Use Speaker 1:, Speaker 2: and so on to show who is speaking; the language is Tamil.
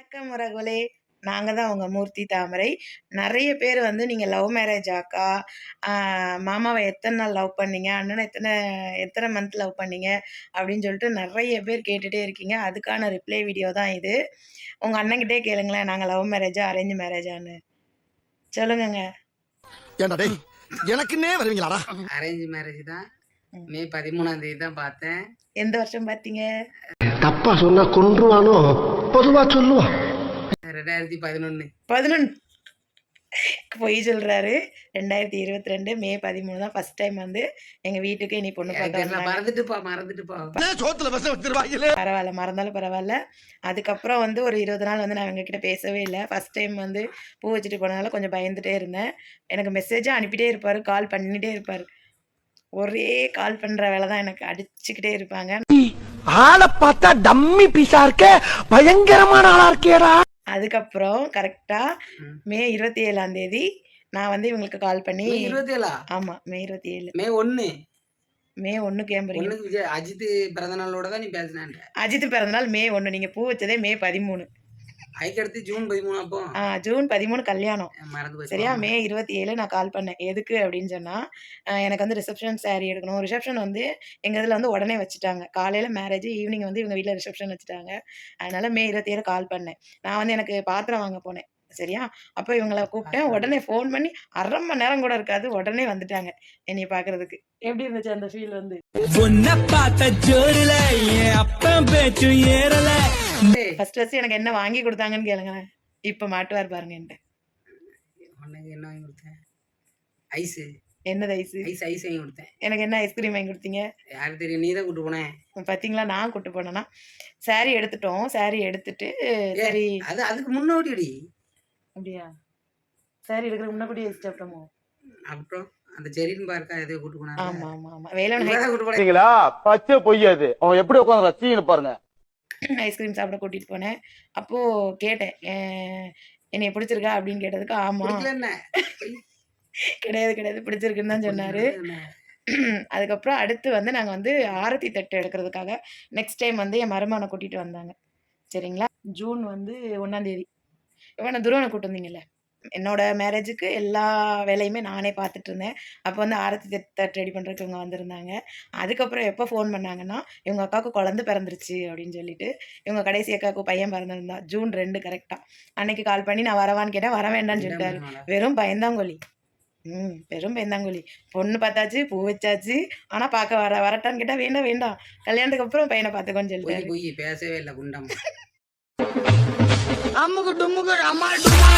Speaker 1: வணக்கம் உறவுகளே. நாங்கள் தான் உங்கள் மூர்த்தி தாமரை. நிறைய பேர் வந்து நீங்கள் லவ் மேரேஜ் ஆக்கா மாமாவை எத்தனை நாள் லவ் பண்ணீங்க அண்ணனை எத்தனை எத்தனை மந்த் லவ் பண்ணீங்க அப்படின்னு சொல்லிட்டு நிறைய பேர் கேட்டுகிட்டே இருக்கீங்க. அதுக்கான ரிப்ளை வீடியோ தான் இது. உங்கள் அண்ணன்கிட்டே கேளுங்களேன் நாங்கள் லவ் மேரேஜா அரேஞ்ச் மேரேஜான்னு சொல்லுங்கங்க.
Speaker 2: எனக்குன்னே வருவீங்களாடா?
Speaker 3: அரேஞ்ச் மேரேஜ் தான்.
Speaker 1: ம்.
Speaker 3: மே பதிமூணாம் தேதி தான் பார்த்தேன்.
Speaker 1: எந்த வருஷம் பார்த்தீங்க?
Speaker 2: தப்பா சொன்னா கொன்றுவானோ? பொதுவா சொல்லுவான்
Speaker 3: ரெண்டாயிரத்தி பதினொன்னு.
Speaker 1: பதினொன்று பொய் சொல்கிறாரு ரெண்டாயிரத்தி இருபத்தி ரெண்டு மே பதிமூணு தான் ஃபஸ்ட் டைம் வந்து எங்கள் வீட்டுக்கு இனி பொண்ணு பார்க்க
Speaker 3: மறந்துட்டுப்பா மறந்துட்டுப்பா.
Speaker 2: சோத்துல பச வச்சிருவாங்களே
Speaker 1: பரவாயில்ல மறந்தாலும் பரவாயில்ல. அதுக்கப்புறம் வந்து ஒரு இருபது நாள் வந்து நான் அவங்கக்கிட்ட பேசவே இல்லை. ஃபஸ்ட் டைம் வந்து பூ வச்சுட்டு போனதால கொஞ்சம் பயந்துட்டே இருந்தேன். எனக்கு மெசேஜாக அனுப்பிட்டே இருப்பார் கால் பண்ணிகிட்டே இருப்பார். ஒரே கால் பண்ணுற வேலை தான் எனக்கு அடிச்சுக்கிட்டே இருப்பாங்க.
Speaker 2: ஆளை பார்த்தா டம்மி பீஸா இருக்க பயங்கரமான ஆளா இருக்கேடா.
Speaker 1: அதுக்கப்புறம் கரெக்டாக
Speaker 3: ம்.
Speaker 1: இருபத்தி ஏழாம் தேதி நான் வந்து இவங்களுக்கு கால் பண்ணி
Speaker 3: மே இருபத்தி ஏழா
Speaker 1: ஆமாம் மே இருபத்தி ஏழு
Speaker 3: மே ஒன்னு
Speaker 1: மே ஒன்று கேம்புறீங்க.
Speaker 3: ஒண்ணுக்கு விஜய் அஜித் பிறந்த நாளோட தான் நீ பேசினான்ற.
Speaker 1: அஜித் பிறந்தநாள் மே ஒன்று நீங்கள் பூ வச்சதே மே பதிமூணு.
Speaker 3: அதுக்கடுத்து ஜூன் பதிமூணு அப்போ
Speaker 1: ஆ ஜூன் பதிமூணு கல்யாணம்.
Speaker 3: மறந்து போச்சு
Speaker 1: சரியா? மே இருபத்தி ஏழு நான் கால் பண்ணேன். எதுக்கு அப்படின்னு சொன்னால் எனக்கு வந்து ரிசப்ஷன் saree எடுக்கணும். ரிசப்ஷன் வந்து எங்கள் இதில் வந்து உடனே வச்சுட்டாங்க. காலையில் மேரேஜ் ஈவினிங் வந்து இவங்க வீட்டில் ரிசப்ஷன் வச்சுட்டாங்க. அதனால மே இருபத்தி ஏழு கால் பண்ணேன். நான் வந்து எனக்கு பாத்திரம் வாங்க போனேன். சரியா? அப்போ இவங்கள கூப்பிட்டேன். உடனே ஃபோன் பண்ணி அரை மணி நேரம் கூட இருக்காது. உடனே வந்துட்டாங்க என்னைய பார்க்கறதுக்கு எப்படி இருந்துச்சு அந்த ஃபீல் வந்து?
Speaker 4: பொண்ண பார்த்த ஜோருல என் அப்பன் பேச்சும் ஏறல.
Speaker 1: ஃபர்ஸ்ட் ஃபர்ஸ்ட் எனக்கு என்ன வாங்கி கொடுத்தாங்கன்னு கேளுங்களேன். இப்போ மாட்டுவார் பாருங்க என்கிட்ட.
Speaker 3: உனக்கு என்ன வாங்கி கொடுத்தேன்? ஐஸ்
Speaker 1: என்னது ஐஸு
Speaker 3: ஐஸ் ஐஸ் வாங்கி கொடுத்தேன்.
Speaker 1: எனக்கு என்ன ஐஸ்கிரீம் வாங்கி கொடுத்தீங்க?
Speaker 3: யாருக்கு தெரியும்? நீ தான் கூட்டு போனேன்
Speaker 1: பார்த்தீங்களா நான் கூட்டு போனேன்னா saree எடுத்துட்டோம். saree எடுத்துட்டு சரி.
Speaker 3: அது அதுக்கு முன்னோடி அடி
Speaker 1: அப்படியா? saree எடுக்கிற முன்னாடி சாப்பிட்டோமோ
Speaker 3: அப்புறம்? அந்த செரின் பார்க்கா எதையோ கூட்டு போனாங்க
Speaker 1: ஆமா ஆமா ஆமா. வேலவன்
Speaker 3: இவதான் கூட்டு போனேன்
Speaker 5: பாத்தீங்களா? பச்சை பொய் அது. அவன் எப்படி உட்காந்து ரசின்னு பாருங்க.
Speaker 1: ஐஸ்கிரீம் சாப்பிட கூட்டிட்டு போனேன். அப்போ கேட்டேன் "அஹ், என்னைய பிடிச்சிருக்கா? அப்படின்னு கேட்டதுக்கு ஆமா.
Speaker 3: பிடிக்கல என்ன
Speaker 1: கிடையாது கிடையாது பிடிச்சிருக்குன்னு தான் சொன்னாரு. அதுக்கப்புறம் அடுத்து வந்து நாங்கள் வந்து ஆரத்தி தட்டு எடுக்கிறதுக்காக நெக்ஸ்ட் டைம் வந்து என் மருமகனை கூட்டிகிட்டு வந்தாங்க. சரிங்களா? ஜூன் வந்து ஒன்றாந்தேதி இவனை துருவனை கூட்டு வந்தீங்கல்ல? என்னோட மேரேஜுக்கு எல்லா வேலையுமே நானே பார்த்துட்டு இருந்தேன் அப்போ வந்து ஆரத்தி தட்டு ரெடி பண்ணுறதுக்கு இவங்க வந்திருந்தாங்க. அதுக்கப்புறம் எப்போ ஃபோன் பண்ணாங்கன்னா இவங்க அக்காவுக்கு குழந்தை பிறந்துருச்சு அப்படின்னு சொல்லிட்டு இவங்க கடைசி அக்காவுக்கு பையன் பிறந்திருந்தா ஜூன் ரெண்டு கரெக்டாக அன்னைக்கு கால் பண்ணி நான் வரவான்னு கேட்டேன் வர வேண்டாம்னு சொல்லிட்டாரு. வெறும் பயந்தாங்கொல்லி ம் வெறும் பயந்தாங்கொல்லி பொண்ணு பார்த்தாச்சு பூ வச்சாச்சு. ஆனால் பார்க்க வர வரட்டான்னு கேட்டால் வேண்டாம் வேண்டாம். கல்யாணத்துக்கு அப்புறம் பையனை பார்த்துக்கோன்னு
Speaker 3: பொய் பேசவே இல்லை குண்டம்.
Speaker 4: அம்முக்கு டும்முக்கு அம்மா டும்மா